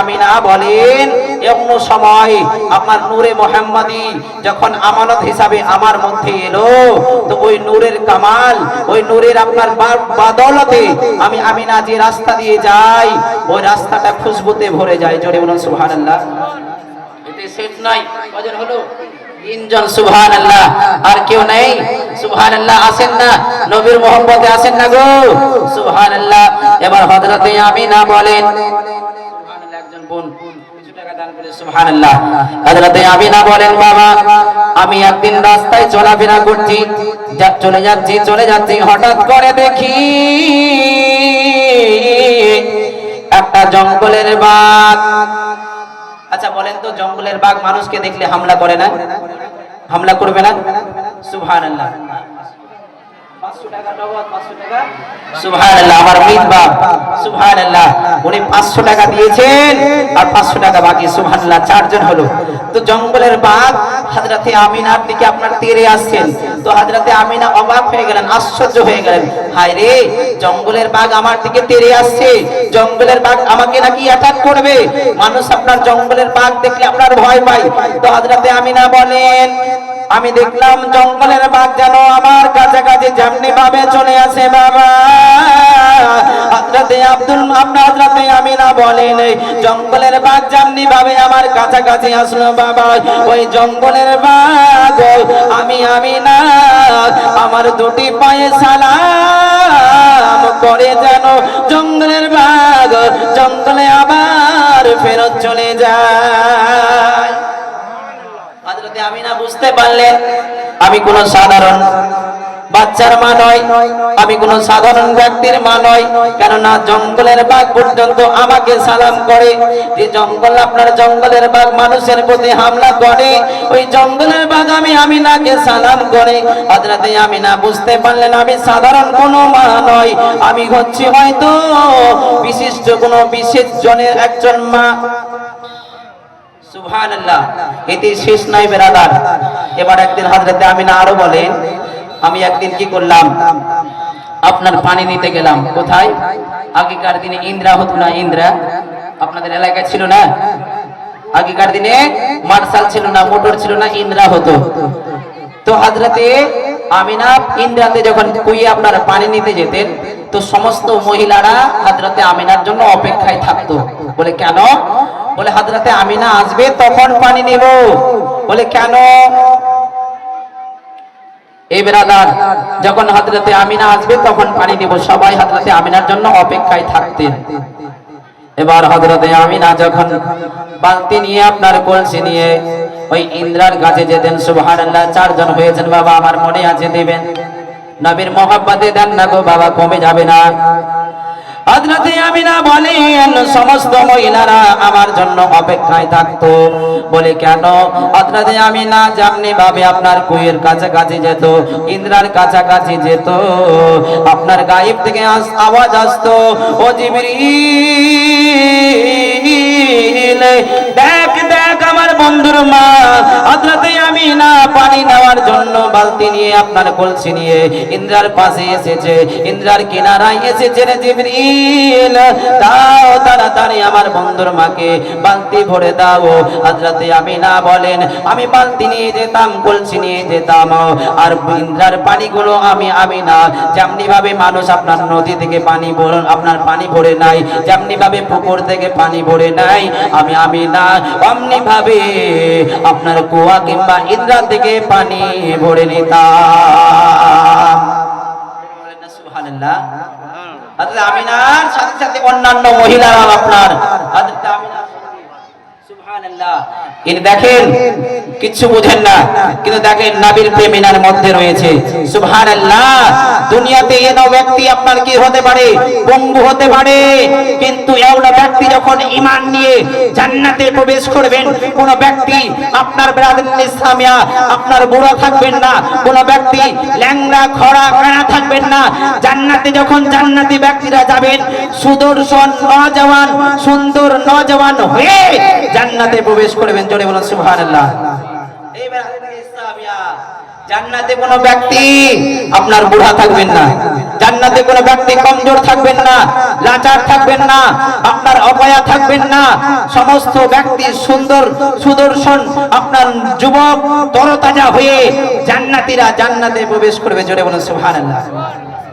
আমিনা বলেন এমন সময় আপনার নূরে মোহাম্মদী যখন আমানত হিসাবে আমার মধ্যে এলো, তো ওই নূরের কামাল, ওই নূরের আপনার বাদলতে আমি আমিনা যে রাস্তা দিয়ে যাই, ওই রাস্তাটা খুশবুতে ভরে যায়। জোরে বলুন তিনজন, সুবহানাল্লাহ। আর কেউ নেই? সুবহানাল্লাহ, আসেন না। নবীর আসেন না সুবহানাল্লাহ। এবার বলেন বোন আমি একদিন রাস্তায় চলাফেরা করছি চলে যাচ্ছি চলে যাচ্ছি, হঠাৎ করে দেখি একটা জঙ্গলের বাঘ। আচ্ছা বলেন তো, জঙ্গলের বাঘ মানুষকে দেখলে হামলা করে না? হামলা করবে না? সুবহানাল্লাহ। আমার মৃত সুবহানাল্লাহ, উনি 500 টাকা দিয়েছেন আর 500 টাকা বাকি, সুবহানাল্লাহ, চারজন হলো। তো জঙ্গলের বাঘ হযরতে আমিনার দিকে আপনার আসছেন। তো হযরতে আমিনা অবাক হয়ে গেলেন, আশ্চর্য হয়ে গেলেন। হায় রে, জঙ্গলের বাঘ আমার দিকে তেরে আসছে। জঙ্গলের বাঘ আমাকে নাকি অ্যাটাক করবে? মানুষ আপনার জঙ্গলের বাঘ দেখলে আপনার ভয় পায়। তো হযরতে আমিনা বলেন আমি দেখলাম জঙ্গলের বাঘ যেন আমার কাছাকাছি যেমনি ভাবে চলে আসে, বাবা। আব্দুল বলেন এই জঙ্গলের বাঘ আমার কাছাকাছি আসলো, বাবা। ওই জঙ্গলের বাঘ আমি আমিনা, আমার দুটি পায়ে সালাম করে যেন জঙ্গলের বাঘ, জঙ্গলে আবার ফেরত চলে যায়। হযরতে আমিনা বুঝতে পারলেন, আমি কোন সাধারণ বাচ্চার মা নয়, আমি কোন সাধারণ ব্যক্তির মা নয়, কেননা জঙ্গলের বাঘ পর্যন্ত আমাকে সালাম করে যে জঙ্গল আপনার জঙ্গলের বাঘ মানুষের প্রতি হামলা করে, ওই জঙ্গলের বাঘ আমি আমিনাকে সালাম করে। হযরতে আমিনা বুঝতে পারলেন, আমি সাধারণ কোনো মা নয় আমি হচ্ছি হয়তো বিশিষ্ট কোনো বিশেষ জনের একজন মা। সুবহানাল্লাহ শেষ নাই বেরাদার। এবার একদিন হযরতে আমিনা আরও বলেন আমি একদিন কি করলাম? আপনার পানি নিতে গেলাম। কোথায়? আগেকার দিনে ইন্দ্রা হতো না ইন্দ্রা। আপনাদের এলাকায় ছিল না? আগেকার দিনে মার্শাল ছিল না, মোটর ছিল না, ইন্দ্রা হতো। তো হাজরাতে আমিনা ইন্দ্রাতে যখন কুইয়ে আপনারা পানি নিতে যেতেন, তো সমস্ত মহিলারা হাজরাতে আমিনার জন্য অপেক্ষায় থাকতো। বলে, কেন? বলে হাজরাতে আমিনা আসবে, তখন পানি নেব। বলে, কেন? এই বেরাদার যখন হাজরাতে আমিনা আসবে, তখন পানি নেব। সবাই হাজরাতে আমিনার জন্য অপেক্ষায় থাকতেন। এবার হজরতে আমিনা যখন বালতি নিয়ে আপনার কলসি নিয়ে ওই ইন্দ্রার কাছে যেতেন, সুবহানাল্লাহ, চারজন হয়েছেন বাবা, আমার মনে আছে দেবেন। নবীর মোহাব্বতে দেন না গো বাবা, কমে যাবে না। হযরতে আমিনা বলেন, সমস্ত মহিলারা আমার জন্য অপেক্ষায় থাকতো। বলে, কেন? হযরতে আমিনা যেমনি ভাবে আপনার কুয়ের কাছাকাছি যেত, ইন্দ্রার কাছাকাছি যেত, আপনার গায়েব থেকে আওয়াজ আসতো, ও জিবরিল, দেখ দেখ আমার বন্ধুর মা, হযরতে আমিনা পানি নেওয়ার জন্য বালতি নিয়ে আপনার কলসি নিয়ে ইন্দ্রার পাশে এসেছে, ইন্দ্রার কিনারায় এসেছে রে জিবরিল। দাও তাড়াতাড়ি আমার বন্ধুর মাকে বালতি ভরে দাও। হযরতে আমিনা বলেন, আমি বালতি নিয়ে যেতাম, কলসি নিয়ে যেতাম, আর ইন্দ্রার পানিগুলো আমি আমি না যেমনি ভাবে মানুষ আপনার নদী থেকে পানি ভরে, আপনার পানি ভরে নাই যেমনি ভাবে পুকুর থেকে পানি ভরে নাই, আমি আমিনা। অমনি ভাবে আপনার কুয়া কিংবা ইন্দ্রা থেকে পানি ভরে হযরত আমিনার সাথে সাথে অন্যান্য মহিলারা আপনার। আমিনার প্রবেশ করবেন, কোন ব্যক্তি আপনার ইসলামিয়া, আপনার বুড়া থাকবেন না, কোন ব্যক্তি ল্যাংড়া, খড়া, কানা থাকবেন না। জান্নাতে যখন জান্নাতি ব্যক্তিরা যাবেন, সুদর্শন, নজওয়ান, সুন্দর, নজওয়ান হয়ে জান্নাতে প্রবেশ করবেন জোরে বলুন সুবহানাল্লাহ। এই ব্রাদার ইসলামিয়া। জান্নাতে কোনো ব্যক্তি আপনার বুড়া থাকবেন না। জান্নাতে কোনো ব্যক্তি কমজোর থাকবেন না লাচার থাকবেন না আপনার অপয়া থাকবেন না। সমস্ত ব্যক্তি সুন্দর সুদর্শন আপনার যুবক তরতাজা হয়ে জান্নাতীরা জান্নাতে প্রবেশ করবে জোরে বলুন সুবহানাল্লাহ।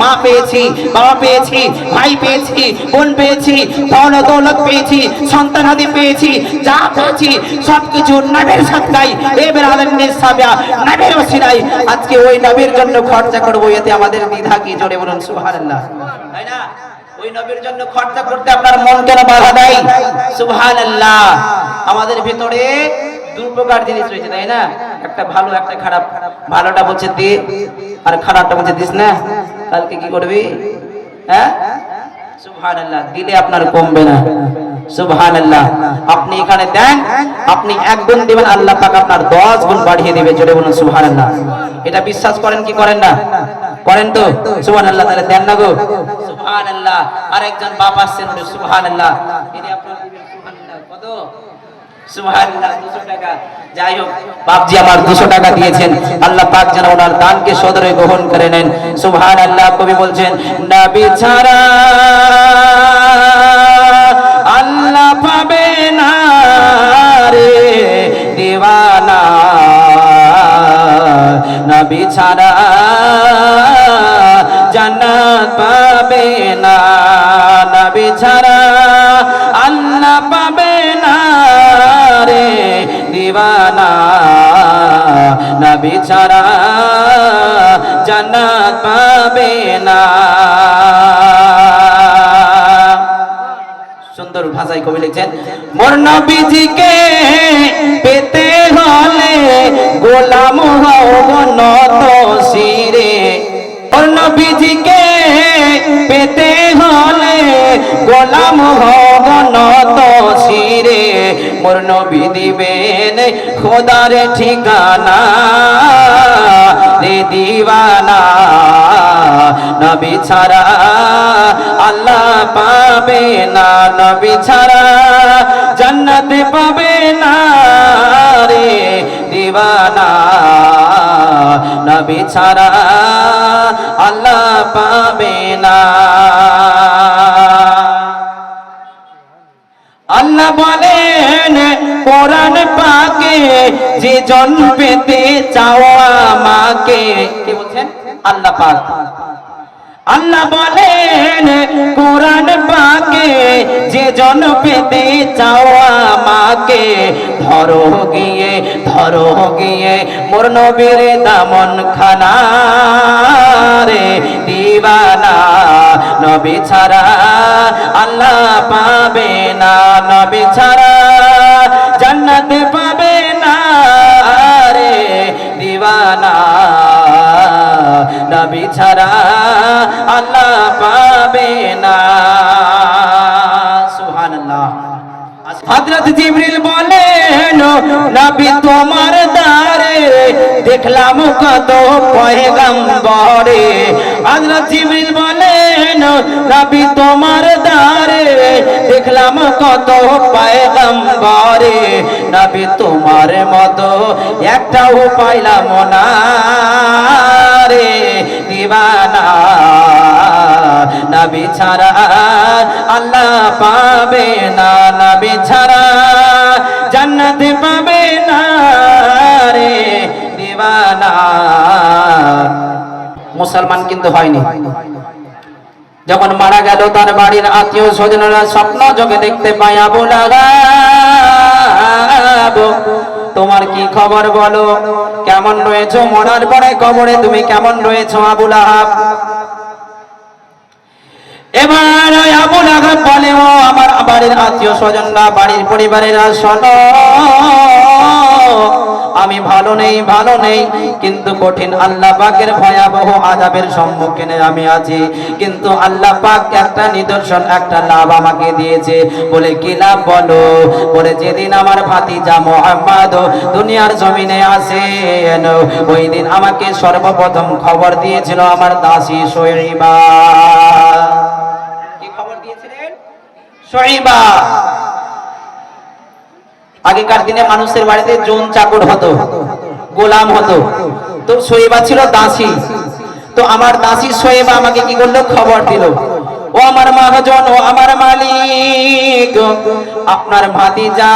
মা পেয়েছি বাবা পেয়েছি ভাই পেয়েছি বোন পেয়েছি ধন দৌলত পেয়েছি সন্তানাদি পেয়েছি যা পেয়েছি সবকিছু নবীর সাথে এবার আলমের সাবিয়া নবীর ওসিলাই আজকে ওই নবীর জন্য খরচা করব এতে আমাদের দ্বিধা কি? জোরে বলুন সুবহানাল্লাহ। তাই না ওই নবীর জন্য খরচা করতে আপনার মন কেন বাধা দেয়? সুবহানাল্লাহ। আমাদের ভিতরে দু প্রকার জিনিস রয়েছে তাই না একটা ভালো একটা খারাপ। ভালোটা বলছে দে আর খারাপটা বলছে দিস না? কালকে কি করবি? হ্যাঁ? আল্লাহ এটা বিশ্বাস করেন কি করেন না? করেন তো? সুবহানাল্লাহ, তাহলে দেন না গো। সুবহানাল্লাহ, আরেকজন বাপ আসছেন 200 টাকা। যাই হোক, বাপজি আমার 200 টাকা দিয়েছেন। আল্লাহ পাক যেন ওনার দানকে সদরে গ্রহণ করে নেন। সুবহানাল্লাহ, কবি বলছেন, নবী ছাড়া আল্লাহ পাবে না না। আল্লাহ পাবে ছাড়া জান্নাত পাবে না। সুন্দর ভাষায় কবি লিখছেন, মোর পেতে হলে গোলাম হও নত শিরে মোর পেতে হলে গোলাম হও শিরে মোর নবী দিবেন খোদার ঠিকানা। রে দিওয়ানা, নবী ছাড়া আল্লাহ পাবে না, নবী ছাড়া জান্নাত পাবে না। রে দিওয়ানা, নবী ছাড়া আল্লাহ পাবে না। আল্লাহ বলেন, কোরআন পাকে যে জন পেতে চাও আমাকে। কে বলছেন? আল্লাহ পাক। আল্লাহ বলেন, কোরআন পাকে যে জন পেতে চাও আমাকে, ধরো গিয়ে ধরো গিয়ে, মোর নবীর দামন খানা রে, দিবানা, নবী ছাড়া আল্লাহ পাবে না, নবী ছাড়া জান্নাত পাবে না রে, দিবানা, নবী ছাড়া আল্লাহ পাবে না। হযরত জিবরিল বলেন, নবী তোমার দারে দেখলাম কত পয়গম্বরে। হযরত জিবরিল বলেন, নবী তোমার দারে দেখলাম কত পয়গম্বরে। নবী তোমার মতো একটাও পাইলাম না রে, দিবানা নবী ছাড়া আল্লাহ পাবে না, নবী ছাড়া জান্নাত পাবে না রে দিবানা মুসলমান কিন্তু হয়নি। যখন মারা গেল তার বাড়ির আত্মীয় স্বজনরা স্বপ্ন যোগে দেখতে পায়, আবু লাগাব, তোমার কি খবর বলো? কেমন রয়েছো? মরার পরে কবরে তুমি কেমন রয়েছো, আবু লাহাব? এবার ওই আবু লাহাব বলে, ও আমার বাড়ির আত্মীয় স্বজনরা বাড়ির পরিবারেরা, শোনো। আমি ভালো নেই ভালো নেই, কিন্তু কঠিন আল্লাহ পাকের ভয়াবহ আজাবের সম্মুখীনে আমি আছি। কিন্তু আল্লাহ পাক একটা নিদর্শন, একটা লাভ আমাকে দিয়েছে। বলে, কি লাভ বলো? বলে, যেদিন আমার ভাতিজা মোহাম্মদ দুনিয়ার জমিনে আসেন, ওই দিন আমাকে সর্বপ্রথম খবর দিয়েছিল আমার দাসী শৈবা আগেকার দিনে মানুষের বাড়িতে জোন চাকর হতো, গোলাম হতো। তো শোয়েবা ছিল দাসী। তো আমার দাসী শোয়েবা আমাকে কি করল? খবর দিল। ও আমার মহাজন, ও আমার মালিক। আপনার ভাতিজা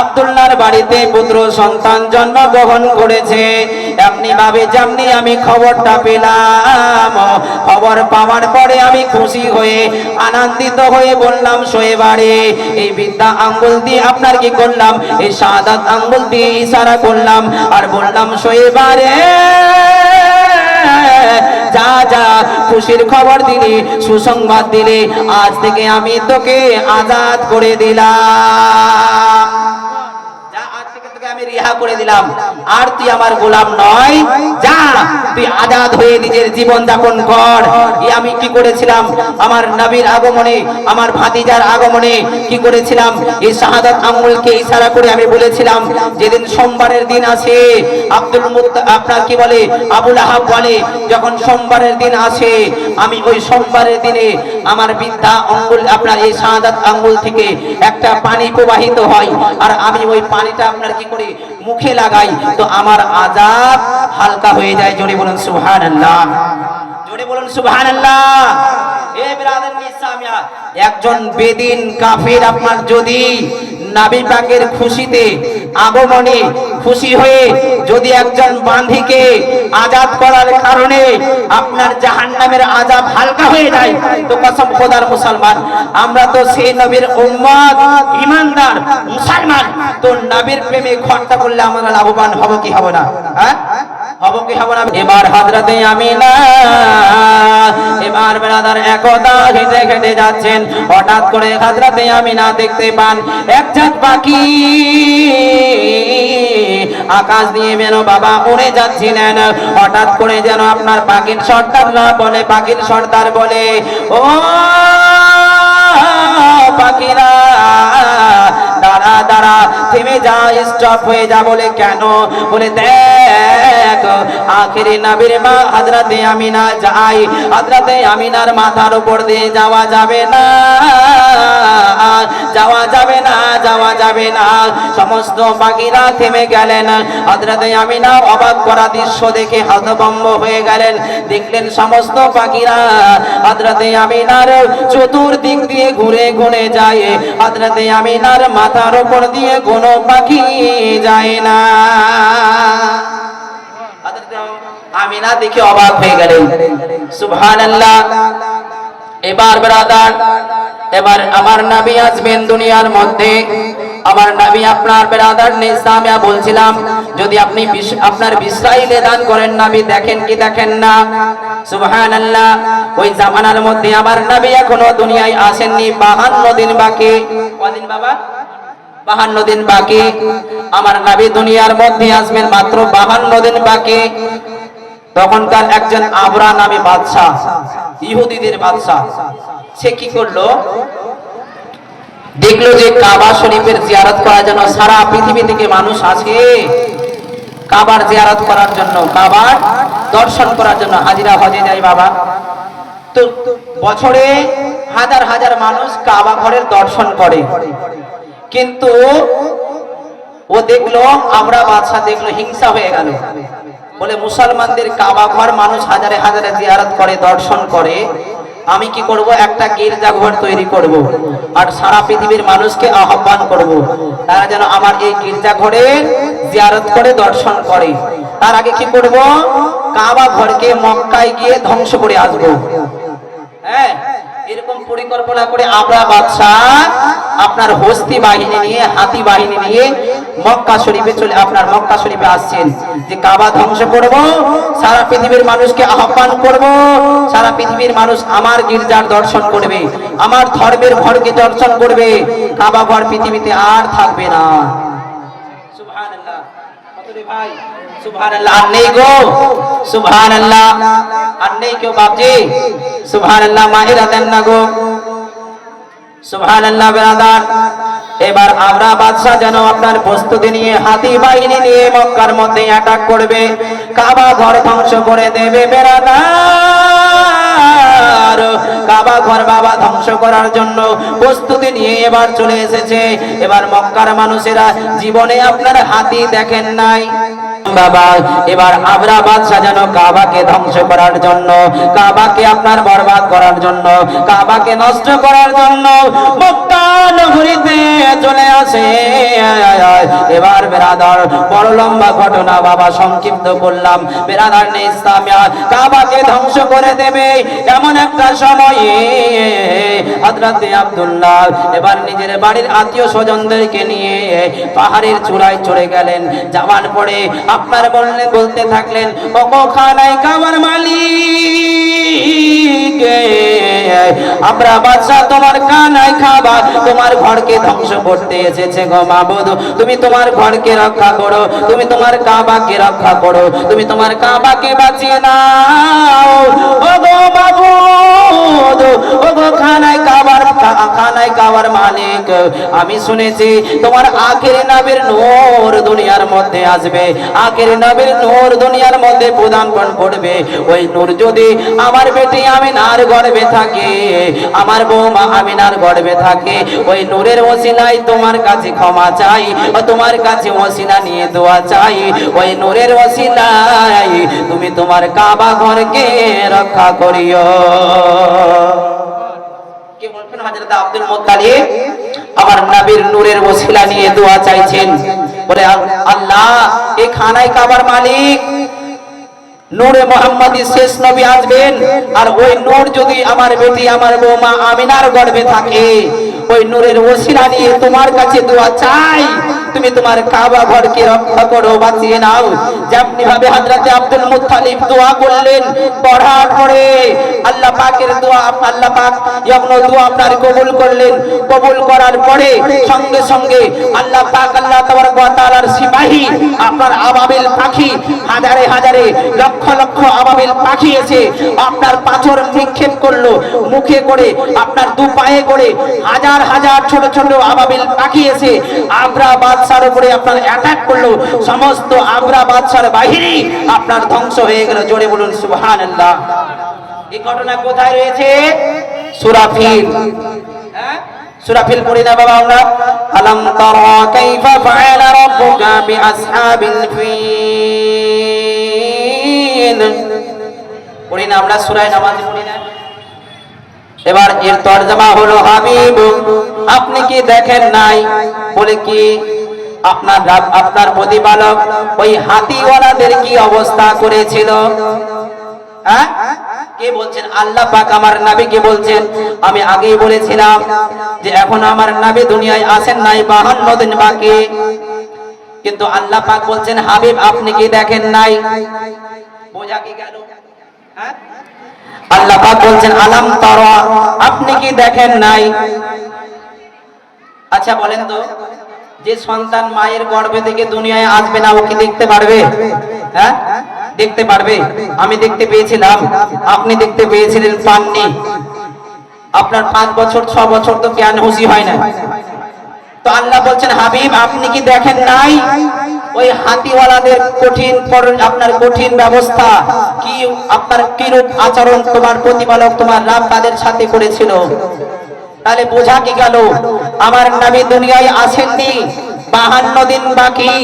আব্দুল্লার বাড়িতে পুত্র সন্তান জন্মগ্রহণ করেছে। আপনি ভাবে যেমনি আমি খবরটা পেলাম, খবর পাওয়ার পরে আমি খুশি হয়ে, আনন্দিত হয়ে বললাম শোয়েবারে এই বিদ্যা আঙ্গুল দিয়ে আপনার কি করলাম? এই সাদাত আঙ্গুল দিয়ে ইশারা করলাম। আর বললাম শোয়েবারে যা যা খুশির খবর দিলে, সুসংবাদ দিলে, আজ থেকে আমি তোকে আজাদ করে দিলাম। যা আজ থেকে তোকে আমি রিহা করে দিলাম। আর তুই আমার গোলাম নয়। যা, তুই আজাদ হয়ে নিজের জীবন যাপন কর। আমি কি করেছিলাম? আমার নবীর আগমনে, আমার ভাতিজার আগমনে কি করেছিলাম? এই শাহাদাত আঙ্গুলকে ইশারা করে আমি বলেছিলাম, যেদিন সোমবারের দিন আসে, আব্দুল আপনার কি বলে, আবুল আহাব বলে, যখন সোমবারের দিন আসে, আমি ওই সোমবারের দিনে আমার বিদ্যা আঙ্গুল, আপনার এই শাহাদাত আঙ্গুল থেকে একটা পানি প্রবাহিত হয়। আর আমি ওই পানিটা আপনার কি করি মুখে লাগাই তো আমার আজাব হালকা হয়ে যায়। জোরে বলুন সুবহানাল্লাহ। জোরে বলুন নিসামিয়া একজন বেদিন কাফির আপনার যদি নাবি খুশিতে, আগমনে খুশি হয়ে যদি একজন আজাদ করার কারণে আপনার আজাব হালকা হয়ে যায়, তো কসম খোদার মুসলমান, আমরা তো সেই নবীর উম্মত ইমানদার মুসলমান, তো নবীর প্রেমে খরচা করলে আমরা লাভবান হব কি হব না? হ্যাঁ? এবার হাজরাতে আমি না? এবার বেড়াদার একদা হেঁটে হেঁটে যাচ্ছেন। হঠাৎ করে হাজরাতে আমি না দেখতে পান, এক চাঁদ পাখি আকাশ দিয়ে যেন বাবা উড়ে যাচ্ছিলেন। হঠাৎ করে যেন আপনার পাখির সর্দাররা বলে, পাখির সর্দার বলে, ও পাখিরা দাঁড়া দাঁড়া, থেমে যা স্টপ হয়ে যা বলে কেন? বলে দেখ, আখেরি নবীর মা হাজরাতে আমিনা যাই হাজরাতে আমিনার মাথার উপর দিয়ে যাওয়া যাবে না, যাওয়া যাবে না, যাওয়া যাবে না। সমস্ত পাখিরা থেমে গেলেন। হাজরাতে আমিনা অবাক করা দৃশ্য দেখে হতভম্ব হয়ে গেলেন। দেখলেন সমস্ত পাখিরা হাজরাতে আমিনার চতুর্দিক দিয়ে ঘুরে ঘুরে যায়। হাজরাতে আমিনার মাথার উপর দিয়ে কোনো পাখি যায় না। হাজরাতে আমিনা দেখে অবাক হয়ে গেলেন। সুবহানাল্লাহ। এবার ব্রাদার, এবার আমার নবী আসবেন দুনিয়ার মধ্যে। আমার নবী আপনার বেরাদার নিসামিয়া বলছিলাম, যদি আপনি আপনার বিসরাইলে দান করেন নবী, দেখেন কি দেখেন না। সুবহানাল্লাহ। ওই জামানার মধ্যে আমার নবী এখনও দুনিয়ায় আসেননি 52 দিন বাকি। কদিন বাবা? বাহান্ন দিন বাকি। আমার নবী দুনিয়ার মধ্যে আসবেন মাত্র বাহান্ন দিন বাকি। তখনকার একজন আবরা নামে বাদশাহ, ইহুদিদের বাদশাহ। সে কি করল? দেখল যে কাবা শরীফের জিয়ারত করার জন্য সারা পৃথিবী থেকে মানুষ আসে। কাবার জিয়ারত করার জন্য, কাবার দর্শন করার জন্য হাজিরা হজে যায় বাবা। তো বছরে হাজার হাজার মানুষ কাবা ঘরের দর্শন করে। কিন্তু ও দেখল, আমরা বাদশাহ দেখল, হিংসা হয়ে গেল। বলে, মুসলমানদের কাবা ঘর মানুষ হাজারে হাজারে জিয়ারত করে, দর্শন করে। আমি কি করব? একটা গির্জা ঘর তৈরি করব আর সারা পৃথিবীর মানুষকে আহ্বান করব। তারা যেন আমার এই গির্জা ঘরে জিয়ারত করে, দর্শন করে। তার আগে কি করব? কাবা ঘরকে মক্কায় গিয়ে ধ্বংস করে আসব। হ্যাঁ? এরকম পরিকল্পনা করে আমরা বাদশাহ আপনার হস্তি বাহিনী নিয়ে, হাতি বাহিনী নিয়ে মক্কা শরীফে চলে, আপনার মক্কা শরীফে আসছেন। যে কাবা ধ্বংস করব, সারা পৃথিবীর মানুষকে আহ্বান করব, সারা পৃথিবীর মানুষ আমার গির্জার দর্শন করবে, আমার ধর্মের ঘরকে দর্শন করবে, কাবা ঘর পৃথিবীতে আর থাকবে না। ভাই? এবার আমরা বাদশা যেন আপনার প্রস্তুতি নিয়ে, হাতি বাহিনী নিয়ে মক্কার করবে, কাবা ঘর ধ্বংস করে দেবে, বেরাদার। কাবা ঘর বাবা ধ্বংস করার জন্য প্রস্তুতি নিয়ে এবার চলে এসেছে। এবার মক্কার মানুষেরা জীবনে আপনার হাতি দেখেন নাই। বাবা, এবার আমরা বাদশা যেন কাবাকে ধ্বংস করার জন্য, কাবাকে আপনার বরবাদ করার জন্য, কাবাকে নষ্ট করার জন্য চলে আসে। এবার বড় লম্বা ঘটনা বাবা, সংক্ষিপ্ত করলাম বেরাদার নেই ইসলামিয়া কাবাকে ধ্বংস করে দেবে। এমন একটা সময়ে হযরতে আবদুল্লাহ এবার নিজের বাড়ির আত্মীয় স্বজনদেরকে নিয়ে পাহাড়ের চূড়ায় চড়ে গেলেন। যাওয়ার পরে আপনার বললেন, বলতে থাকলেন ও খানায় কাবার মালিক। আমরা বাদশা তোমার কানায় খাবা তোমার ঘরকে ধ্বংস করতে এসেছে গো মাবুদ তুমি তোমার ঘরকে রক্ষা করো, তুমি তোমার কাবাকে রক্ষা করো, তুমি তোমার কাবাকে বাঁচিয়ে নাও। ও গো মাবুদ ও গো খানায় কাবার খানায় কাবার মালিক। আমি শুনেছি তোমার আখের নামের নূর দুনিয়ার মধ্যে আসবে, আখের নামের নূর দুনিয়ার মধ্যে প্রদান করবে। ওই নূর যদি আমার বেটি আমিনার গর্বে থাকে আমার বৌমা আমিনার গর্বে থাকে। ওই নূরের ওসিলাই তোমার কাছে ক্ষমা চাই, ও তোমার কাছে ওসিলা নিয়ে দোয়া চাই। ওই নূরের ওসিলাই তুমি তোমার কাবা ঘরকে রক্ষা করিও। কে বলছেন হযরত আব্দুল মুত্তালিব? আমার নবীর নূরের ওসিলা নিয়ে দোয়া চাইছেন। বলে, আল্লাহ এই খানায় কাবার মালিক। নূরে মোহাম্মদী শেষ নবী আসবেন। আর ওই নূর যদি আমার বেটি, আমার বৌমা আমিনার গর্ভে থাকে, ওই নূরের ওসিরা নিয়ে তোমার কাছে দোয়া চাই। তুমি তোমার কাবা ঘরকে রক্ষা করো, বাঁচিয়ে নাও। যেমনি ভাবে হযরতে আব্দুল মুত্তালিব দোয়া করলেন, পড়ার পরে আল্লাহ পাকের দোয়া, আল্লাহ পাক যখন দোয়া আপনার কবুল করলেন। কবুল করার পরে সঙ্গে সঙ্গে আল্লাহ পাক, আল্লাহ তাবারক ওয়া তাআলার সিপাহী আপনার আবাবিল পাখি, হাজারে হাজারে লক্ষ লক্ষ আবাবিল পাখি এসে আপনার পাথর নিক্ষেপ করল, মুখে করে আপনার দু পায়ে করে হাজার হাজার ছোট ছোট আবাবিল পাখি এসে আগ্রা বাদশার উপরে আপনার অ্যাটাক করল, সমস্ত আগ্রা বাদশার বাহিনী আপনার ধ্বংস হয়ে গেল। জোরে বলুন, সুবহানাল্লাহ। এই ঘটনা কোথায় রয়েছে? সুরাফিল। হ্যাঁ? সুরাফিল পড়ি না বাবা আমরা? আলাম তারা কাইফা ফাআলা রাব্বুকা বিআসহাবিল ফিল। পড়ি না আমরা সূরা নামাজ পড়ি না? এবার এর তরজমা হলো হাবিব। আপনি কি দেখেন নাই? বলে কি? আপনার আপনার প্রতিপালক ওই হাতিওয়ালাদের কি অবস্থা করেছিল? হ্যাঁ? কিন্তু আল্লাহ বলছেন, হাবিব, আপনি কি দেখেন নাই? হ্যাঁ? আল্লাহ বলছেন, আলাম আপনি কি দেখেন নাই? আচ্ছা বলেন তো। যে সন্তান মায়ের গর্ভে থেকে দুনিয়ায় আসবে না, ও কি দেখতে পারবে? হ্যাঁ? দেখতে পারবে। আমি দেখতে পেয়েছিলাম। আপনি দেখতে পেয়েছিলেন পাননি। আপনার পাঁচ বছর, ছ বছর তো জ্ঞান হুঁশি হয় না। তো আল্লাহ বলছেন, হাবিব, আপনি কি দেখেন নাই? ওই হাতিওয়ালাদের কঠিন আপনার কঠিন ব্যবস্থা, কি আপনার কিরূপ আচরণ তোমার প্রতিপালক তোমার রাব তাদের সাথে করেছিল? তাহলে বোঝা কি গেল? আমার নবী দুনিয়ায় আসেননি, বাহান্ন দিন বাকি।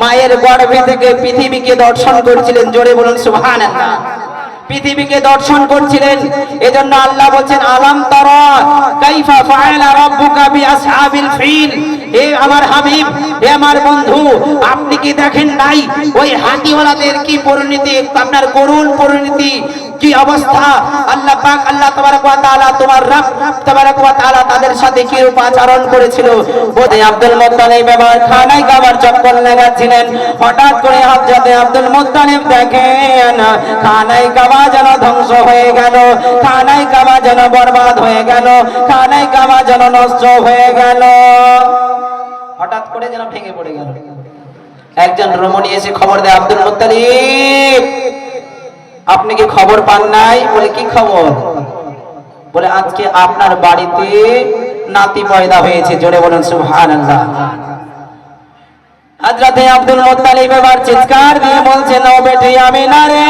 মায়ের গর্ভে থেকে পৃথিবীকে দর্শন করছিলেন, জোরে বলুন সুবহানাল্লাহ। পৃথিবীকে দর্শন করছিলেন, এজন্য আল্লাহ বলছেন, আলাম ফিল? আমার হাবিব আমার বন্ধু, আপনি কি দেখেন নাই? ওই হাতিওয়ালাদের কি পরিণতি? আপনার করুণ পরিণতি? কি অবস্থা? আল্লাহ পাক, আল্লাহ তাবারক ওয়া তাআলা তোমার রব, তাবারক ওয়া তাআলা তাদের সাথে কি রূপ আচরণ করেছিল? বোধে আব্দুল মুত্তালিব এবার খানায় কাবার চক্কর লাগাচ্ছিলেন। হঠাৎ করে হযরতে আব্দুল মুত্তালিব দেখেন খানায় কাবা যেন ধ্বংস হয়ে গেল খানায় কাবা যেন বরবাদ হয়ে গেল খানায় কাবা যেন নষ্ট হয়ে গেল। হঠাৎ করে যেন ভেঙে পড়ে গেল। একজন রমণী এসে খবর দেয়, আব্দুল মুত্তালিব আপনি কি খবর পান নাই? বলে, কি খবর? বলে, আজকে আপনার বাড়িতে নাতি পয়দা হয়েছে। জোরে বলুন, সুবহানাল্লাহ। হযরতে আব্দুল এবার চিৎকার দিয়ে বেটি, আমি না রে।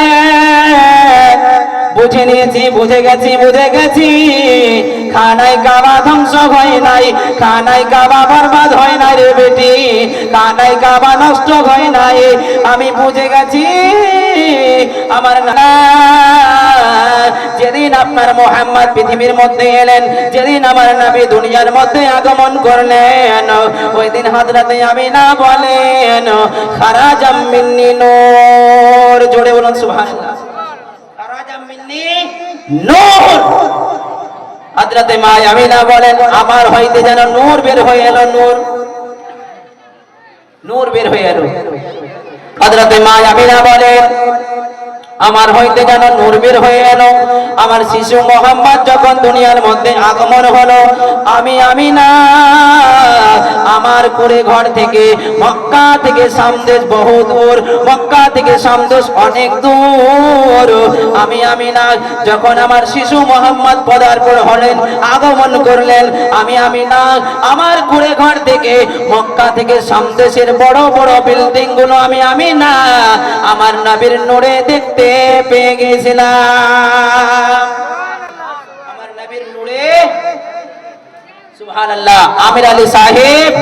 বুঝে নিয়েছি, বুঝে গেছি বুঝে গেছি। খানাই কাবা ধ্বংস হয় নাই খানাই কাবা বরবাদ হয় নাই রে বেটি। খানাই কাবা নষ্ট হয় নাই, আমি বুঝে গেছি। আমার যেদিন আপনার মোহাম্মদ পৃথিবীর মধ্যে এলেন, যেদিন আমার নবী দুনিয়ার মধ্যে আগমন করলেন, ওই দিন হাজরাতে আমি না বলেন, খারাজাম মিন্নি নূর। জোরে বলুন আমিনা বলেন, আমার হইতে যেন নূর বের হয়ে এলো, নূর। নূর বের হয়ে এলো। হযরতে মা বলেন আমার হইতে যেন নূর বের হয়ে এলো। আমার শিশু মোহাম্মদ যখন দুনিয়ার মধ্যে আগমন হলো, আমি আমি না আমার কুড়ে ঘর থেকে মক্কা থেকে সামদেশ বহু দূর, মক্কা থেকে সামদেশ অনেক দূর। আমি আমি না যখন আমার শিশু মোহাম্মদ পদার্পণ হলেন, আগমন করলেন, আমি আমি না আমার কুড়ে ঘর থেকে মক্কা থেকে সামদেশের বড় বড় বিল্ডিংগুলো আমি আমি না আমার নবীর নূরে দেখতে পেয়ে গেছিলাম। আমার নবীর নূরে আমির আলী সাহেব,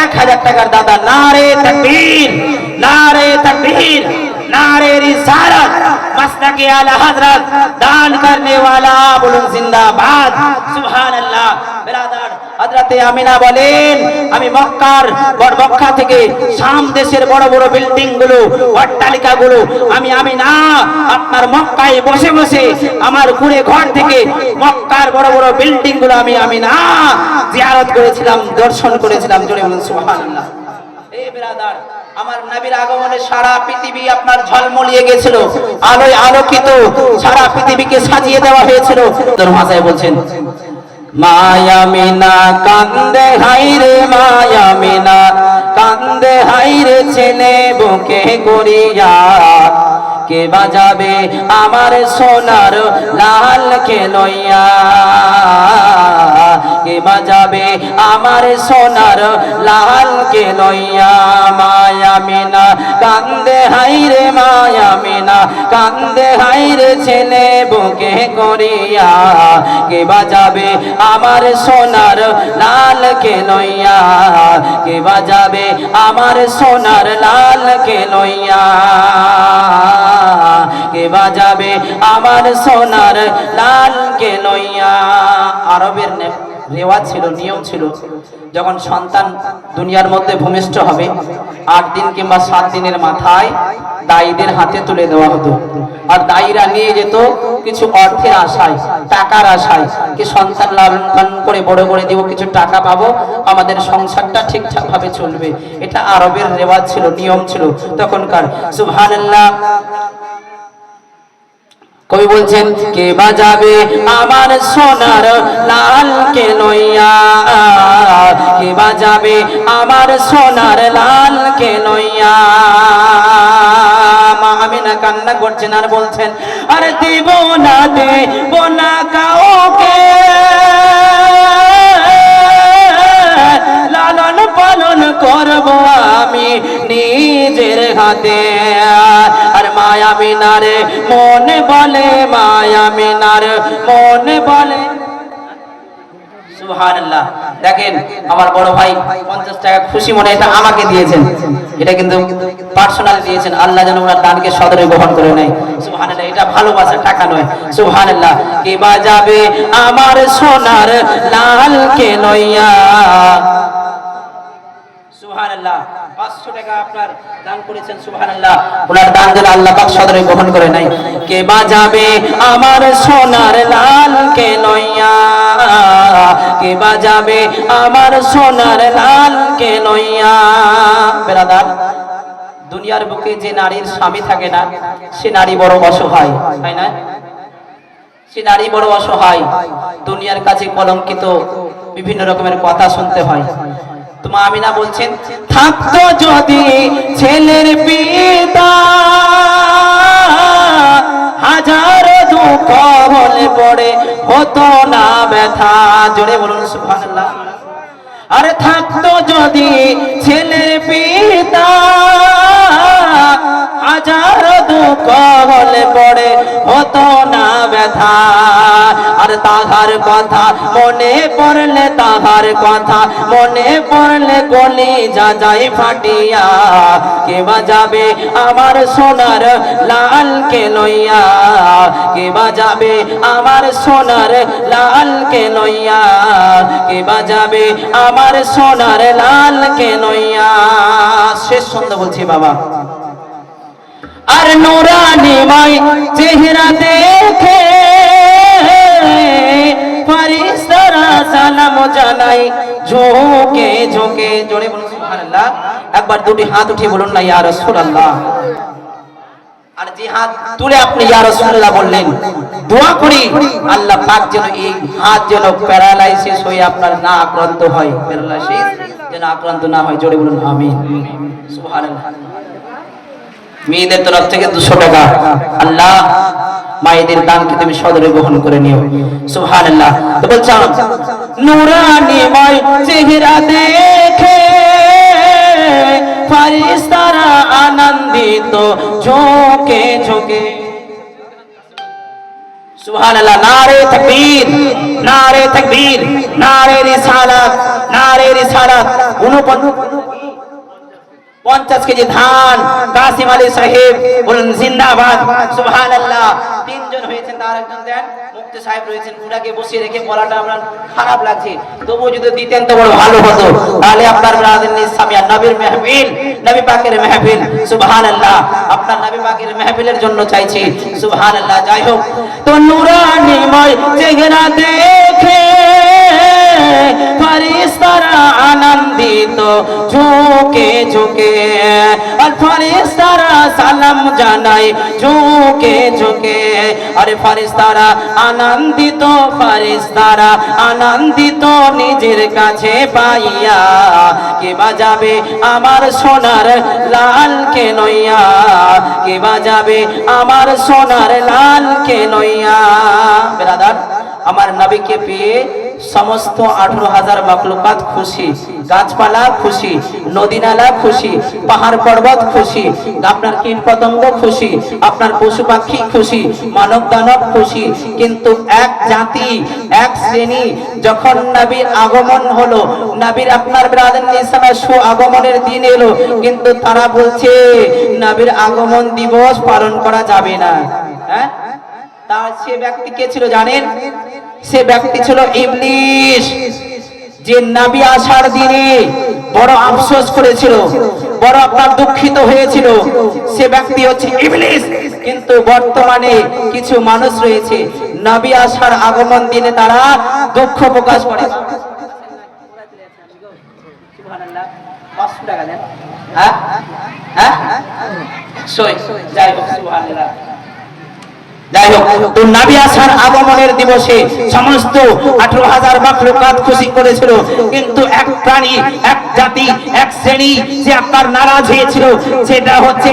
এক হাজার টাকার দাদা নারে তাকবীর নারে তাকবীর। नारे रिसालत मस्तक आला हजरत, दान करने वाला बोलুন जिंदाबाद। সুবহান আল্লাহ বিরাদার হযরতে আমিনা বলেন আমি মক্কার বড়বক্ষা থেকে শাম দেশের বড় বড় বিল্ডিংগুলো অট্টালিকা গুলো আমি আমি না আপনার মক্কায় বসে বসে আমার কুড়ে ঘর থেকে মক্কার বড় বড় বিল্ডিংগুলো আমি আমি না জিয়ারত করেছিলাম দর্শন করেছিলাম, জোরে বলুন, সুবহানাল্লাহ। এই বিরাদার আমার নবীর আগমনে সারা পৃথিবী আপনার ঝলমলিয়ে গেছিল, আলোয় আলোকিত, সারা পৃথিবীকে সাজিয়ে দেওয়া হয়েছিল। তোর ভাষায় বলছেন, মায়া মিনা কান্দে হাইরে মায়া মিনা কান্দে হাইরে ছেলে বুকে করিয়া কে বাজাবে আমার সোনার লাল কে লইয়া কে বাজাবে আমার সোনার লাল কে লইয়া মায়া মিনা, কান্দে হাইরে মায়া মিনা, কান্দে হাইরে ছেলে বুকে করিয়া। কে বাজাবে আমার সোনার লাল কে লইয়া কে বাজাবে আমার সোনার লাল কে লইয়া কে বাজাবে আমার সোনার লাল কে লইয়া আরবের নে- রেওয়াজ ছিল, নিয়ম ছিল, যখন সন্তান দুনিয়ার মধ্যে ভূমিষ্ঠ হবে, আট দিন কিংবা সাত দিনের মাথায় দায়ীদের হাতে তুলে দেওয়া হতো। আর দায়ীরা নিয়ে যেত কিছু অর্থের আশায়, টাকার আশায়, কি সন্তান লালন পালন করে, বড় করে দিব, কিছু টাকা পাবো, আমাদের সংসারটা ঠিকঠাক ভাবে চলবে। এটা আরবের রেওয়াজ ছিল, নিয়ম ছিল। তখনকার, সুবহানাল্লাহ কবি বলছেন, কে বাজাবে আমার সোনার লাল কে লইয়া কে বাজাবে আমার সোনার লাল কে নইয়া মা আমিনা কান্না করছেন আর বলছেন, আরে দেব না দেব না কাউকে। পালন করব আমি নিজের হাতে। আর মায়া মিনারে মনে বলে, মায়া মিনার মনে বলে। দেখেন, আমার বড় ভাই পঞ্চাশ টাকা খুশি মনে এটা আমাকে দিয়েছেন। এটা কিন্তু পার্সোনাল দিয়েছেন। আল্লাহ যেন ওনার দানকে সদরে গ্রহণ করে নেয়। এটা ভালোবাসা টাকা নয়। সুবহানাল্লাহ, কে বাজাবে আমার সোনার লাল কে লইয়া সুবহানাল্লাহ। 500 টাকা আপনার দান করেছেন সুবহানাল্লাহ। ওনার দান যেন আল্লাহ পাক সদরে গ্রহণ করে নাই। কে বাজাবে আমার সোনার লাল কে বেরাদার দুনিয়ার বুকে যে নারীর স্বামী থাকে না, সে নারী বড় অসহায়, তাই না? সে নারী বড় অসহায়। দুনিয়ার কাছে কলঙ্কিত, বিভিন্ন রকমের কথা শুনতে হয়। তোমা আমিনা বলছেন, থাকতো যদি ছেলের পিতা, হাজার দুঃখ বলে পড়ে, হতো না ব্যথা। জোরে বলুন, সুবহানাল্লাহ। আরে, থাকতো যদি ছেলের পিতা হলে পড়ে, হতো না ব্যথা। আর তাহার কথা মনে পড়লে তাহার কথা, মনে পড়লে গলি যা যাই ফাটিয়া। কে বাজাবে আমার সোনার লাল কে লইয়া কে বাজাবে আমার সোনার লাল কে লইয়া কে বাজাবে আমার সোনার লাল কে লইয়া শেষ সন্ধ্যা বলছি বাবা। আর নুরানিময় চেহারা দেখে আর যে হাত তুলে আপনি বললেন করি, আল্লাহ যেন এই হাত যেন প্যারালাইসিস হয়ে আপনার না আক্রান্ত হয়। প্যারালাইসিস যেন আক্রান্ত না হয়, জোরে বলুন সুবহানাল্লাহ। মেয়েদের তরফ থেকে দুশো টাকা। আল্লাহ, মায়েদের দানকে তুমি সদরে গ্রহণ করে নিও। সুহান আল্লাহ নুরানিময় চেহারা দেখে ফারিস্তারা আনন্দিত, ঝোঁকে ঝোঁকে। আল্লাহ নারে তাকবীর নারে তাকবীর, নারে রিসালাত নারে রিসালাত। পঞ্চাশ কেজি ধান, কাসিম আলী সাহেব বলুন, জিন্দাবাদ সুবহান আল্লাহ তিনজন হয়েছেন তার একজন দেন মুক্তি সাহেব রয়েছেন। উনাকে বসিয়ে রেখে বলাটা আপনার খারাপ লাগছে। তবুও যদি দিতেন তো বড় ভালো হতো। তাহলে আপনার সামিয়া, নবীর মেহফিল, নবী পাকের মেহফিল সুবহান আল্লাহ আপনার নবী পাকের মেহফিলের জন্য চাইছি সুবহান আল্লাহ যাই হোক, তো নুরানিময় চেহারা দেখে আনন্দিত, ঝুঁকে ঝুঁকে। আর সালাম জানাই ঝুঁকে ঝুঁকে। আরে আনন্দিত আনন্দিত নিজের কাছে পাইয়া কে বাজাবে আমার সোনার লাল কে নইয়া কে বাজাবে আমার সোনার লাল কে নইয়া আমার নবীকে পেয়ে সমস্ত আঠারো হাজার মখলুকাত খুশি। গাছপালা খুশি নদী নালা খুশি, পাহাড় পর্বত খুশি, আপনার কীট পতঙ্গ খুশি, আপনার পশু পাখি খুশি, মানব দানব খুশি। কিন্তু এক জাতি, এক শ্রেণি, যখন নবীর আগমন হলো, নবীর আপনার ইসলামের সু আগমনের দিন এলো, কিন্তু তারা বলছে, নবীর আগমন দিবস পালন করা যাবে না। হ্যাঁ? তার সে ব্যক্তি কে ছিল জানেন? সে ব্যক্তি ছিল ইবলিশ, যে নাবি আসার দিনে বড় আফসোস করেছিল, বড় আপনার দুঃখিত হয়েছিল। সে ব্যক্তি হচ্ছে ইবলিশ, কিন্তু বর্তমানে কিছু মানুষ রয়েছে, নাবি আসার আগমন দিনে তারা দুঃখ প্রকাশ করে। হ্যাঁ? হ্যাঁ? সই, যাই হোক যাই হোক, তো নাবি আসার আগমনের দিবসে সমস্ত আঠারো হাজার মাকলুকাত খুশি করেছিল। কিন্তু এক প্রাণী, এক জাতি, এক শ্রেণি যে আপনার নারাজ হয়েছিল, সেটা হচ্ছে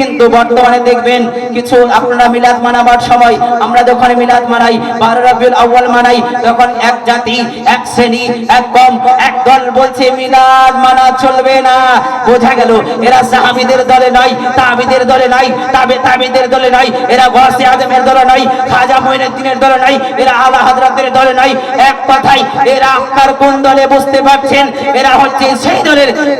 কিন্তু বর্তমানে দেখবেন কিছু আপনারা মিলাদ মানাবার সময়, আমরা যখন মিলাদ মানাই, বারো রবিউল আউয়াল মানাই, তখন এক জাতি, এক শ্রেণি, এক কম, এক দল বলছে, মিলাদ মানা চলবে না। বোঝা গেল, এরা সাহাবিদের দলে নয়, তাবিদের দলে নাই তাবে তাবিদের দলে নাই এরা গসে আজমের দলে নাই, খাজা মঈনুদ্দিনের দলে নাই, এরা আলা হযরতের দলে নাই। এক কথাই এরা আপনার কোন দলে বুঝতে পারছেন? এরা হচ্ছে সেই দলের যে